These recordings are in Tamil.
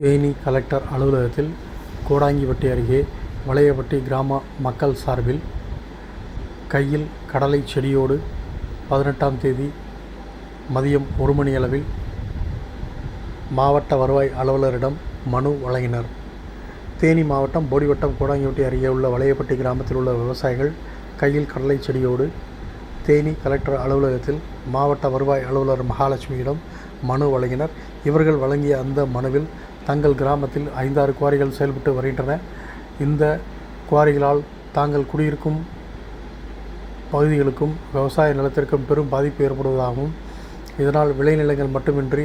தேனி கலெக்டர் அலுவலகத்தில் கோடாங்கிப்பட்டி அருகே வளையப்பட்டி கிராம மக்கள் சார்பில் கையில் கடலை செடியோடு பதினெட்டாம் தேதி மதியம் ஒரு மணியளவில் மாவட்ட வருவாய் அலுவலரிடம் மனு வழங்கினர். தேனி மாவட்டம் போடிவட்டம் கோடாங்கிப்பட்டி அருகே உள்ள வளையப்பட்டி கிராமத்தில் உள்ள விவசாயிகள் கையில் கடலை செடியோடு தேனி கலெக்டர் அலுவலகத்தில் மாவட்ட வருவாய் அலுவலர் மகாலட்சுமியிடம் மனு வழங்கினர். இவர்கள் வழங்கிய அந்த மனுவில் தங்கள் கிராமத்தில் ஐந்தாறு குவாரிகள் செயல்பட்டு வருகின்றன. இந்த குவாரிகளால் தாங்கள் குடியிருக்கும் பகுதிகளுக்கும் விவசாய நிலத்திற்கும் பெரும் பாதிப்பு ஏற்படுவதாகவும் இதனால் விளைநிலங்கள் மட்டுமின்றி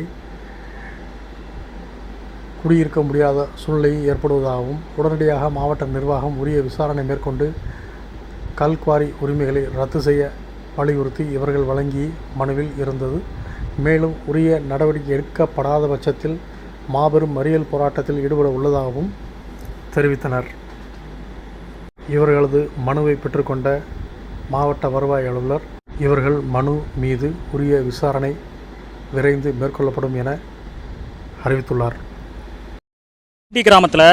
குடியிருக்க முடியாத சூழ்நிலை ஏற்படுவதாகவும் உடனடியாக மாவட்ட நிர்வாகம் உரிய விசாரணை மேற்கொண்டு கல்குவாரி உரிமைகளை ரத்து செய்ய வலியுறுத்தி இவர்கள் வழங்கி மனுவில் இருந்தது. மேலும் உரிய நடவடிக்கை எடுக்கப்படாத பட்சத்தில் மாபெரும் மறியல் போராட்டத்தில் ஈடுபட உள்ளதாகவும் தெரிவித்தனர். இவர்களது மனுவை பெற்றுக்கொண்ட மாவட்ட வருவாய் அலுவலர் இவர்கள் மனு மீது உரிய விசாரணை விரைந்து மேற்கொள்ளப்படும் என அறிவித்துள்ளார். டி கிராமத்தில்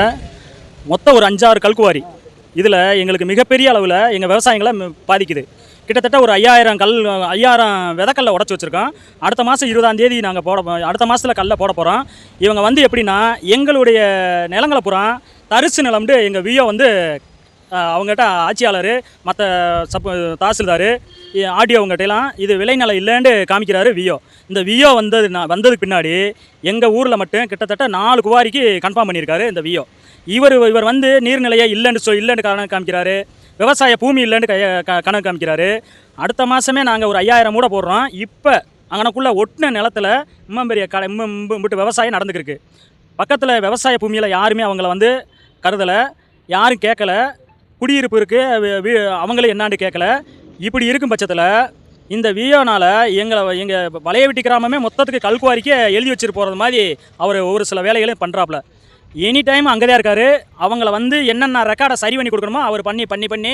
மொத்தம் ஒரு அஞ்சாறு கல்குவாரி. இதில் எங்களுக்கு மிகப்பெரிய அளவில் எங்கள் விவசாயங்களை பாதிக்குது. கிட்டத்தட்ட ஒரு ஐயாயிரம் கல் ஐயாயிரம் விதக்கல்லை உடச்சி வச்சுருக்கோம் அடுத்த மாதம் இருபதாம் தேதி நாங்கள் போட அடுத்த மாதத்தில் கல்லை போட போகிறோம் இவங்க வந்து எப்படின்னா எங்களுடைய நிலங்களை பூரா தரிசு நிலம்னு எங்கள் வியோ வந்து அவங்ககிட்ட ஆட்சியாளர் மற்ற சப் தாசில்தார் ஆடியோவங்ககிட்டலாம் இது விளைநிலம் இல்லைன்னு காமிக்கிறாரு வியோ இந்த வியோ வந்தது நான் வந்ததுக்கு பின்னாடி எங்கள் ஊரில் மட்டும் கிட்டத்தட்ட நாலு குவாரிக்கு கன்ஃபார்ம் பண்ணியிருக்காரு இந்த வியோ இவர் இவர் வந்து நீர்நிலையை இல்லைன்னு சொல் இல்லைன்னு காரணம் காமிக்கிறாரு. விவசாய பூமி இல்லைன்னு கைய க- கணக்கு காமிக்கிறாரு. அடுத்த மாதமே நாங்கள் ஒரு ஐயாயிரம் மூட போடுறோம். இப்போ அங்கனக்குள்ளே ஒட்டின நிலத்துல இம்மம் பெரிய கடை இம்மம் இம்பிட்டு விவசாயம் நடந்துக்கிருக்கு. பக்கத்தில் விவசாய பூமியில் யாருமே அவங்கள வந்து கருதலை யாரும் கேட்கல குடியிருப்பு இருக்குது அவங்களும் என்னான்னு கேட்கல இப்படி இருக்கும் பட்சத்தில் இந்த வியோனால் எங்களை எங்கள் வளையவெட்டி கிராமமே மொத்தத்துக்கு கல்குவாரிக்கே எழுதி வச்சுட்டு போகிறது மாதிரி அவர் ஒரு சில வேலைகளையும் பண்ணுறாப்புல எனி டைம் அங்கே தான் இருக்கார். அவங்கள வந்து என்னென்ன ரெக்கார்டை சரி பண்ணி கொடுக்கணுமோ அவர் பண்ணி பண்ணி பண்ணி.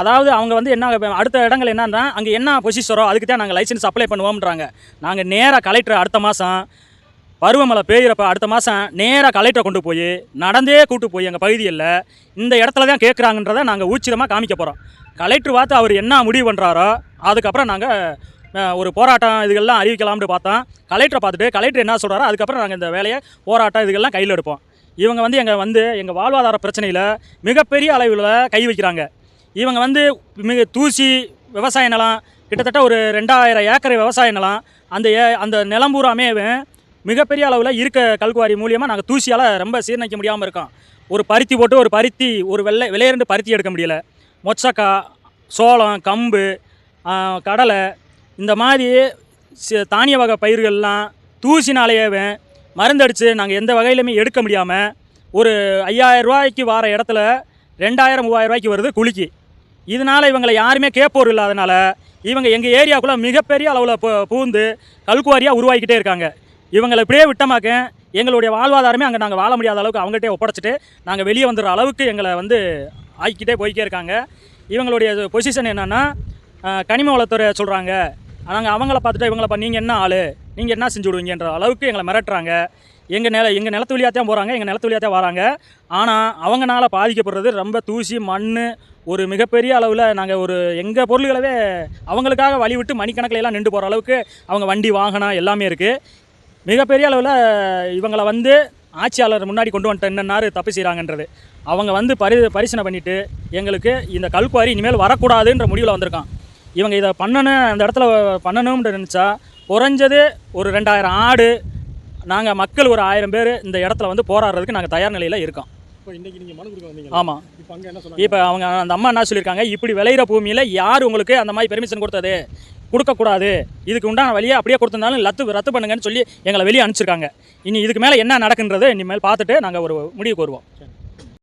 அதாவது அவங்க வந்து என்ன அடுத்த இடங்கள் என்னன்னா அங்கே என்ன பொசிஷரோ அதுக்கு தான் நாங்கள் லைசன்ஸ் அப்ளை பண்ணுவோம்ன்றாங்க. நாங்கள் நேராக கலெக்டர் அடுத்த மாதம் பருவமழை பெய்கிறப்ப அடுத்த மாதம் நேராக கலெக்டரை கொண்டு போய் நடந்தே கூட்டு போய் எங்கள் பகுதியில் இந்த இடத்துல தான் கேட்குறாங்கன்றதை நாங்கள் ஊச்சிதமாக காமிக்க போகிறோம் கலெக்டர் பார்த்து அவர் என்ன முடிவு பண்ணுறாரோ அதுக்கப்புறம் நாங்கள் ஒரு போராட்டம் இதுகள்லாம் அறிவிக்கலாம்னு பார்த்தோம். கலெக்டரை பார்த்துட்டு கலெக்டர் என்ன சொல்கிறாரோ அதுக்கப்புறம் நாங்கள் இந்த வேலையை போராட்டம் இதுகள்லாம் கையில் எடுப்போம். இவங்க வந்து எங்கள் வந்து எங்கள் வாழ்வாதார பிரச்சனையில் மிகப்பெரிய அளவில் கை வைக்கிறாங்க. இவங்க வந்து மிக தூசி விவசாய நிலம் கிட்டத்தட்ட ஒரு ரெண்டாயிரம் ஏக்கர் விவசாய நிலம் அந்த ஏ அந்த நிலம் பூராமே மிகப்பெரிய அளவில் இருக்க கல்குவாரி மூலியமாக நாங்கள் தூசியால் ரொம்ப சீர்ணிக்க முடியாமல் இருக்கோம். ஒரு பருத்தி போட்டு ஒரு பருத்தி ஒரு வெள்ளை விளையரண்டு பருத்தி எடுக்க முடியல. மொச்சக்காய் சோளம் கம்பு கடலை இந்த மாதிரி தானிய வகை பயிர்கள்லாம் தூசினாலேயே மருந்தடித்து நாங்கள் எந்த வகையிலுமே எடுக்க முடியாமல் ஒரு ஐயாயிரம் ரூபாய்க்கு வார இடத்துல ரெண்டாயிரம் மூவாயிரம் ரூபாய்க்கு வருது குளிக்கு இதனால் இவங்களை யாருமே கேட்போர் இல்லாதனால இவங்க எங்கள் ஏரியாக்குள்ளே மிகப்பெரிய அளவில் பூந்து கல்குவாரியாக உருவாக்கிட்டே இருக்காங்க. இவங்களை இப்படியே விட்டமாக்க எங்களுடைய வாழ்வாதாரமே அங்கே நாங்கள் வாழ முடியாத அளவுக்கு அவங்ககிட்டே ஒப்படைச்சிட்டு நாங்கள் வெளியே வந்துடுற அளவுக்கு எங்களை வந்து ஆக்கிக்கிட்டே போய்க்கே இருக்காங்க. இவங்களுடைய பொசிஷன் என்னென்னா கனிம வளத்துறை சொல்கிறாங்க நாங்கள் அவங்கள பார்த்துட்டு இவங்கள நீங்கள் என்ன ஆள்? நீங்கள் என்ன செஞ்சு விடுவீங்கன்ற அளவுக்கு எங்களை மிரட்டுறாங்க. எங்கள் நில எங்கள் நிலத்து வழியாக தான் போகிறாங்க எங்கள் நிலத்து வழியாக தான் வராங்க. ஆனால் அவங்கனால பாதிக்கப்படுறது ரொம்ப தூசி மண் ஒரு மிகப்பெரிய அளவில் நாங்கள் ஒரு எங்கள் பொருள்களவே அவங்களுக்காக வழி விட்டு மணிக்கணக்கில் எல்லாம் நின்று போகிற அளவுக்கு அவங்க வண்டி வாகனம் எல்லாமே இருக்குது மிகப்பெரிய அளவில் இவங்களை வந்து ஆட்சியாளர் முன்னாடி கொண்டு வந்துட்டு என்னன்னாரு தப்பு செய்கிறாங்கன்றது அவங்க வந்து பரி பரிசீலனை பண்ணிவிட்டு எங்களுக்கு இந்த கல்குவாரி இனிமேல் வரக்கூடாதுன்ற முடிவில் வந்திருக்கான். இவங்க இதை பண்ணணும் அந்த இடத்துல பண்ணணும்னு நினச்சா குறைஞ்சது ஒரு ரெண்டாயிரம் ஆடு. நாங்கள் மக்கள் ஒரு ஆயிரம் பேர் இந்த இடத்துல வந்து போராடுறதுக்கு நாங்கள் தயார் நிலையில் இருக்கோம். ஆமாம் இப்போ அவங்க அந்த அம்மா என்ன சொல்லியிருக்காங்க? இப்படி விளையிற பூமியில் யார் உங்களுக்கு அந்த மாதிரி பெர்மிஷன் கொடுத்தது? கொடுக்கக்கூடாது இதுக்கு உண்டான வழியை அப்படியே கொடுத்திருந்தாலும் ரத்து ரத்து பண்ணுங்கன்னு சொல்லி எங்களை வெளியே அனுப்பிச்சிருக்காங்க. இனி இதுக்கு மேலே என்ன நடக்குன்றது இனிமேல் பார்த்துட்டு நாங்கள் ஒரு முடிவுக்கு வருவோம்.